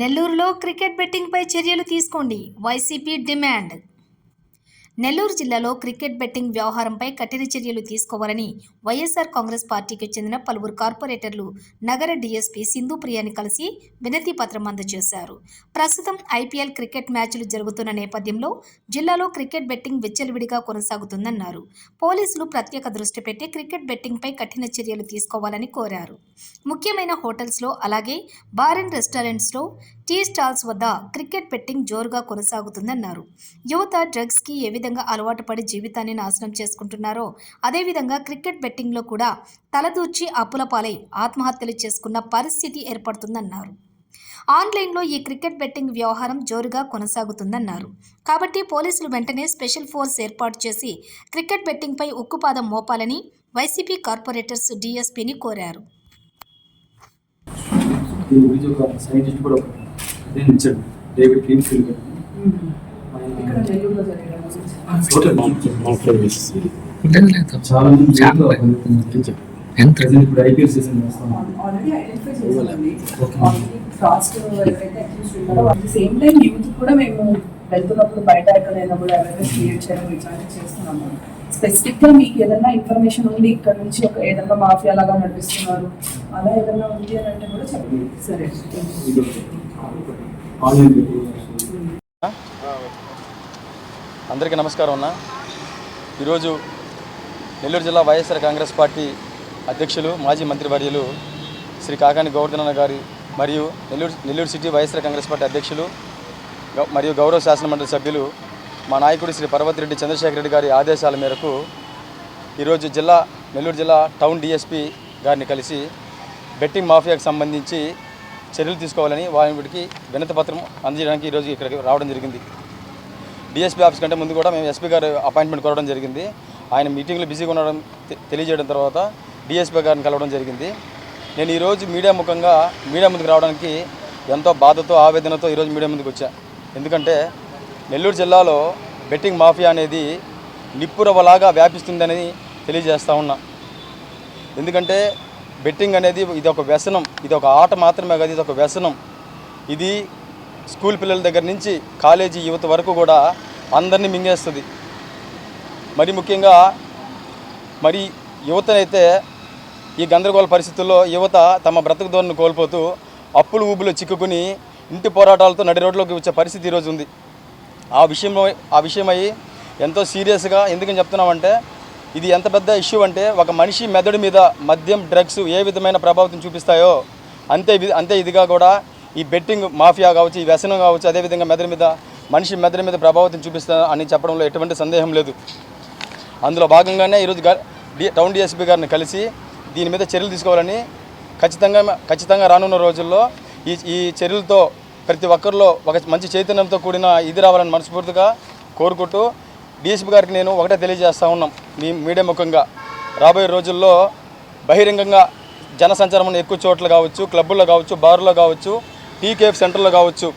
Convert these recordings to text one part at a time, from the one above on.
నెల్లూరులో క్రికెట్ బెట్టింగ్పై చర్యలు తీసుకోండి. YCP demand. నెల్లూరు జిల్లాలో క్రికెట్ బెట్టింగ్ వ్యవహారంపై కఠిన చర్యలు తీసుకోవాలని వైఎస్ఆర్ కాంగ్రెస్ పార్టీకి చెందిన పలువురు కార్పొరేటర్లు నగర డీఎస్పీ సింధు ప్రియాని కలిసి వినతి పత్రం అందజేశారు. ప్రస్తుతం ఐపీఎల్ క్రికెట్ మ్యాచ్లు జరుగుతున్న నేపథ్యంలో జిల్లాలో క్రికెట్ బెట్టింగ్ విచ్చలవిడిగా కొనసాగుతుందన్నారు. పోలీసులు ప్రత్యేక దృష్టి పెట్టి క్రికెట్ బెట్టింగ్పై కఠిన చర్యలు తీసుకోవాలని కోరారు. ముఖ్యమైన హోటల్స్లో అలాగే బార్ అండ్ రెస్టారెంట్స్లో టీ స్టాల్స్ వద్ద క్రికెట్ బెట్టింగ్ జోరుగా కొనసాగుతుందన్నారు. యువత డ్రగ్స్కి ఏ విధంగా అలవాటు పడి జీవితాన్ని నాశనం చేసుకుంటున్నారో అదేవిధంగా క్రికెట్ బెట్టింగ్లో కూడా తలదూర్చి అప్పుల పాలై ఆత్మహత్యలు చేసుకున్న పరిస్థితి ఏర్పడుతుందన్నారు. ఆన్లైన్లో ఈ క్రికెట్ బెట్టింగ్ వ్యవహారం జోరుగా కొనసాగుతుందన్నారు. కాబట్టి పోలీసులు వెంటనే స్పెషల్ ఫోర్స్ ఏర్పాటు చేసి క్రికెట్ బెట్టింగ్పై ఉక్కుపాదం మోపాలని వైసీపీ కార్పొరేటర్స్ డీఎస్పీని కోరారు. ఇచ్చాడు డేవిడ్ కింగ్ఫీల్డ్ గారు ఇక్కడ నెల్లూరులో జరిగిన లేదు లేదు చాలా మంది. ఎంత ఇప్పుడు IPL season same time youth కూడా మేము వెళ్తున్నప్పుడు బయట ఎక్కడైనా కూడా అవేర్నెస్ క్రియేట్ చేయడం ఇట్లాంటివి చేస్తున్నాము స్పెసిఫిక్గా మీకు ఏదైనా ఇన్ఫర్మేషన్ ఉంది ఇక్కడ నుంచి ఒక ఏదైనా మాఫియా లాగా నడిపిస్తున్నారు అలా ఏదైనా ఉంది అని అంటే కూడా చెప్పండి. సరే. అందరికీ నమస్కారం అన్న. ఈరోజు నెల్లూరు జిల్లా వైఎస్ఆర్ కాంగ్రెస్ పార్టీ అధ్యక్షులు మాజీ మంత్రివర్యులు శ్రీ కాకాని గోవర్ధన గారి మరియు Nellore Nellore city YSR Congress party అధ్యక్షులు గౌ- మరియు గౌరవ శాసనమండలి సభ్యులు మా నాయకుడు శ్రీ పర్వతిరెడ్డి చంద్రశేఖర రెడ్డి గారి ఆదేశాల మేరకు ఈరోజు జిల్లా నెల్లూరు జిల్లా టౌన్ డిఎస్పి గారిని కలిసి బెట్టింగ్ మాఫియాకు సంబంధించి చర్యలు తీసుకోవాలని వారికి వినతి పత్రం అందజేయడానికి ఈరోజు ఇక్కడికి రావడం జరిగింది. డిఎస్పీ ఆఫీస్ కంటే ముందు కూడా మేము ఎస్పీ గారు అపాయింట్మెంట్ కోరడం జరిగింది. ఆయన మీటింగ్లో బిజీగా ఉండడం తెలియజేయడం తర్వాత డిఎస్పీ గారిని కలవడం జరిగింది. నేను ఈరోజు మీడియా ముఖంగా మీడియా ముందుకు రావడానికి ఎంతో బాధతో ఆవేదనతో ఈరోజు మీడియా ముందుకు వచ్చా. ఎందుకంటే నెల్లూరు జిల్లాలో బెట్టింగ్ మాఫియా అనేది నిప్పురవలాగా వ్యాపిస్తుందని తెలియజేస్తూ ఉన్నా. ఎందుకంటే బెట్టింగ్ అనేది ఇది ఒక వ్యసనం ఇది ఒక ఆట మాత్రమే కాదు ఇది ఒక వ్యసనం. ఇది స్కూల్ పిల్లల దగ్గర నుంచి కాలేజీ యువత వరకు కూడా అందరినీ మింగేస్తుంది. మరి ముఖ్యంగా మరి యువతనైతే ఈ గందరగోళ పరిస్థితుల్లో యువత తమ బ్రతుకు ధోరణి కోల్పోతూ అప్పులు ఊబులు చిక్కుకుని ఇంటి పోరాటాలతో నడి రోడ్లోకి వచ్చే పరిస్థితి ఈరోజు ఉంది. ఆ విషయం ఆ విషయమై ఎంతో సీరియస్గా ఎందుకని చెప్తున్నామంటే ఇది ఎంత పెద్ద ఇష్యూ అంటే ఒక మనిషి మెదడు మీద మద్యం డ్రగ్స్ ఏ విధమైన ప్రభావితం చూపిస్తాయో అంతే అంతే ఇదిగా కూడా ఈ బెట్టింగ్ మాఫియా కావచ్చు ఈ వ్యసనం కావచ్చు అదేవిధంగా మెదడు మీద మనిషి మెదడు మీద ప్రభావితం చూపిస్తా అని చెప్పడంలో ఎటువంటి సందేహం లేదు. అందులో భాగంగానే ఈరోజు టౌన్ డిఎస్పీ గారిని కలిసి దీని మీద చర్యలు తీసుకోవాలని ఖచ్చితంగా ఖచ్చితంగా రానున్న రోజుల్లో ఈ ఈ చర్యలతో ప్రతి ఒక్కరిలో ఒక మంచి చైతన్యంతో కూడిన ఇది రావాలని మనస్ఫూర్తిగా కోరుకుంటూ డిఎస్పీ గారికి నేను ఒకటే తెలియజేస్తా ఉన్నాం. మీ మీడియా ముఖంగా. రాబోయే రోజుల్లో బహిరంగంగా జనసంచారం ఎక్కువ చోట్ల కావచ్చు క్లబ్బుల్లో కావచ్చు బార్లో కావచ్చు టీకేఎఫ్ సెంటర్లో కావచ్చు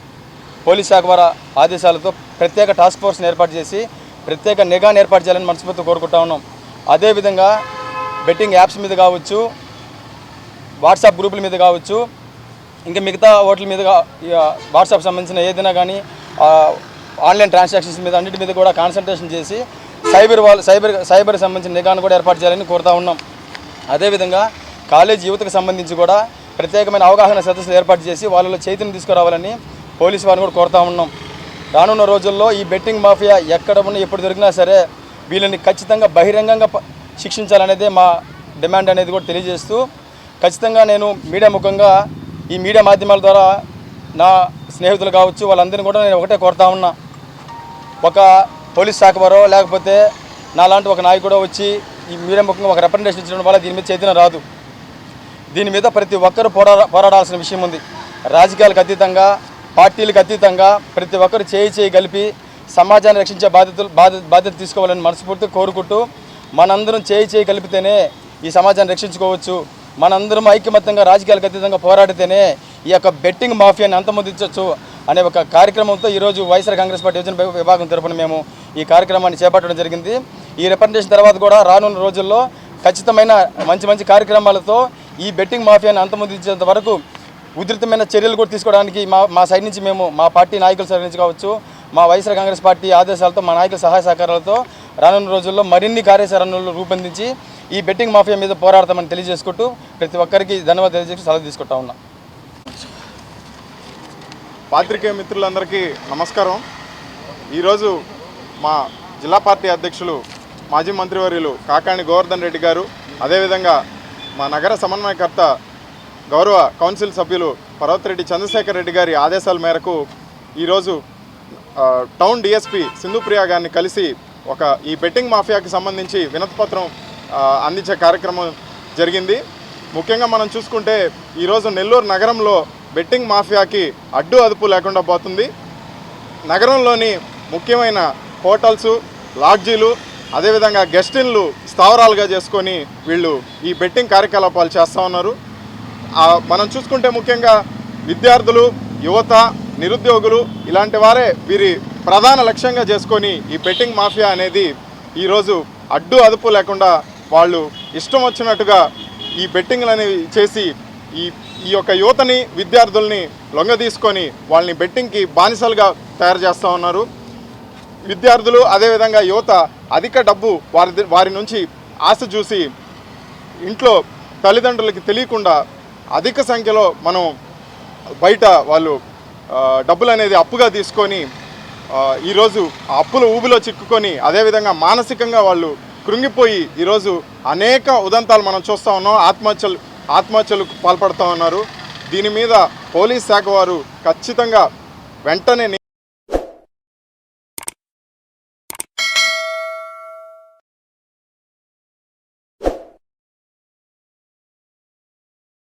పోలీస్ శాఖ వారి ఆదేశాలతో ప్రత్యేక టాస్క్ ఫోర్స్ని ఏర్పాటు చేసి ప్రత్యేక నిఘాను ఏర్పాటు చేయాలని మనస్ఫూర్తి కోరుకుంటా ఉన్నాం. అదేవిధంగా బెట్టింగ్ యాప్స్ మీద కావచ్చు వాట్సాప్ గ్రూపుల మీద కావచ్చు ఇంకా మిగతా ఓట్ల మీద వాట్సాప్ సంబంధించిన ఏదైనా కానీ ఆన్లైన్ ట్రాన్సాక్షన్స్ మీద అన్నిటి మీద కూడా కాన్సన్ట్రేషన్ చేసి సైబర్ వాళ్ళు సైబర్ సైబర్ సంబంధించిన నిఘాను కూడా ఏర్పాటు చేయాలని కోరుతా ఉన్నాం. అదేవిధంగా కాలేజ్ యువతకు సంబంధించి కూడా ప్రత్యేకమైన అవగాహన సదస్సులు ఏర్పాటు చేసి వాళ్ళలో చైతన్యం తీసుకురావాలని పోలీసు వారిని కూడా కోరుతా ఉన్నాం. రానున్న రోజుల్లో ఈ బెట్టింగ్ మాఫియా ఎక్కడ ఉన్నా ఎప్పుడు దొరికినా సరే వీళ్ళని ఖచ్చితంగా బహిరంగంగా శిక్షించాలనేదే మా డిమాండ్ అనేది కూడా తెలియజేస్తూ ఖచ్చితంగా నేను మీడియా ముఖంగా ఈ మీడియా మాధ్యమాల ద్వారా నా స్నేహితులు కావచ్చు వాళ్ళందరినీ కూడా నేను ఒకటే కోరుతా ఉన్నా. ఒక పోలీస్ శాఖ వారో లేకపోతే నాలాంటి ఒక నాయకుడో వచ్చి ఈ మీడియా ముఖంగా ఒక రిప్రజెంటేషన్ ఇచ్చడం వల్ల దీని మీద చైతన్యం రాదు. దీని మీద ప్రతి ఒక్కరు పోరా పోరాడాల్సిన విషయం ఉంది. రాజకీయాలకు అతీతంగా పార్టీలకు అతీతంగా ప్రతి ఒక్కరు చేయి చేయి కలిపి సమాజాన్ని రక్షించే బాధ్యతలు బాధ్యత బాధ్యత తీసుకోవాలని మనస్ఫూర్తిగా కోరుకుంటూ మనందరం చేయి చేయి కలిపితేనే ఈ సమాజాన్ని రక్షించుకోవచ్చు. మనందరం ఐక్యమత్యంగా రాజకీయాలకు అతీతంగా పోరాడితేనే ఈ యొక్క బెట్టింగ్ మాఫియాని అంతమొందించవచ్చు అనే ఒక కార్యక్రమంతో ఈరోజు వైఎస్ఆర్ కాంగ్రెస్ పార్టీ యోజన విభాగం తరఫున మేము ఈ కార్యక్రమాన్ని చేపట్టడం జరిగింది. ఈ రిప్రజెంటేషన్ తర్వాత కూడా రానున్న రోజుల్లో ఖచ్చితమైన మంచి మంచి కార్యక్రమాలతో ఈ బెట్టింగ్ మాఫియాని అంతమొందించేంత వరకు ఉధృతమైన చర్యలు కూడా తీసుకోవడానికి మా మా సైడ్ నుంచి మేము మా పార్టీ నాయకుల సైడ్ నుంచి కావచ్చు మా వైఎస్ఆర్ కాంగ్రెస్ పార్టీ ఆదేశాలతో మా నాయకుల సహాయ సహకారాలతో రానున్న రోజుల్లో మరిన్ని కార్యాచరణలు రూపొందించి ఈ బెట్టింగ్ మాఫియా మీద పోరాడతామని తెలియజేసుకుంటూ ప్రతి ఒక్కరికి ధన్యవాదాలు తెలియజేసి సలహా తీసుకుంటా ఉన్నా. పాత్రికేయ మిత్రులందరికీ నమస్కారం. ఈరోజు మా జిల్లా పార్టీ అధ్యక్షులు మాజీ మంత్రివర్యులు కాకాణి గోవర్ధన్ రెడ్డి గారు అదేవిధంగా మా నగర సమన్వయకర్త గౌరవ కౌన్సిల్ సభ్యులు పర్వతిరెడ్డి చంద్రశేఖర్ రెడ్డి గారి ఆదేశాల మేరకు ఈరోజు టౌన్ డిఎస్పి సింధుప్రియ గారిని కలిసి ఒక ఈ బెట్టింగ్ మాఫియాకి సంబంధించి వినతిపత్రం అందించే కార్యక్రమం జరిగింది. ముఖ్యంగా మనం చూసుకుంటే ఈరోజు నెల్లూరు నగరంలో బెట్టింగ్ మాఫియాకి అడ్డు అదుపు లేకుండా పోతుంది. నగరంలోని ముఖ్యమైన హోటల్స్ లాడ్జీలు అదేవిధంగా గెస్ట్ ఇన్లు స్థావరాలుగా చేసుకొని వీళ్ళు ఈ బెట్టింగ్ కార్యకలాపాలు చేస్తూ ఉన్నారు. మనం చూసుకుంటే ముఖ్యంగా విద్యార్థులు యువత నిరుద్యోగులు ఇలాంటి వారే వీరి ప్రధాన లక్ష్యంగా చేసుకొని ఈ బెట్టింగ్ మాఫియా అనేది ఈరోజు అడ్డు అదుపు లేకుండా వాళ్ళు ఇష్టం వచ్చినట్టుగా ఈ బెట్టింగ్లు అనేవి చేసి ఈ ఈ యొక్క యువతని విద్యార్థుల్ని లొంగ తీసుకొని వాళ్ళని బెట్టింగ్కి బానిసలుగా తయారు చేస్తూ ఉన్నారు. విద్యార్థులు అదేవిధంగా యువత అధిక డబ్బు వారి వారి నుంచి ఆశ చూసి ఇంట్లో తల్లిదండ్రులకి తెలియకుండా అధిక సంఖ్యలో మనం బయట వాళ్ళు డబ్బులు అనేది అప్పుగా తీసుకొని ఈరోజు ఆ అప్పుల ఊబిలో చిక్కుకొని అదేవిధంగా మానసికంగా వాళ్ళు కృంగిపోయి ఈరోజు అనేక ఉదంతాలు మనం చూస్తూ ఉన్నాం. ఆత్మహత్యలు ఆత్మహత్యలకు పాల్పడుతూ ఉన్నారు. దీని మీద పోలీస్ శాఖ వారు ఖచ్చితంగా వెంటనే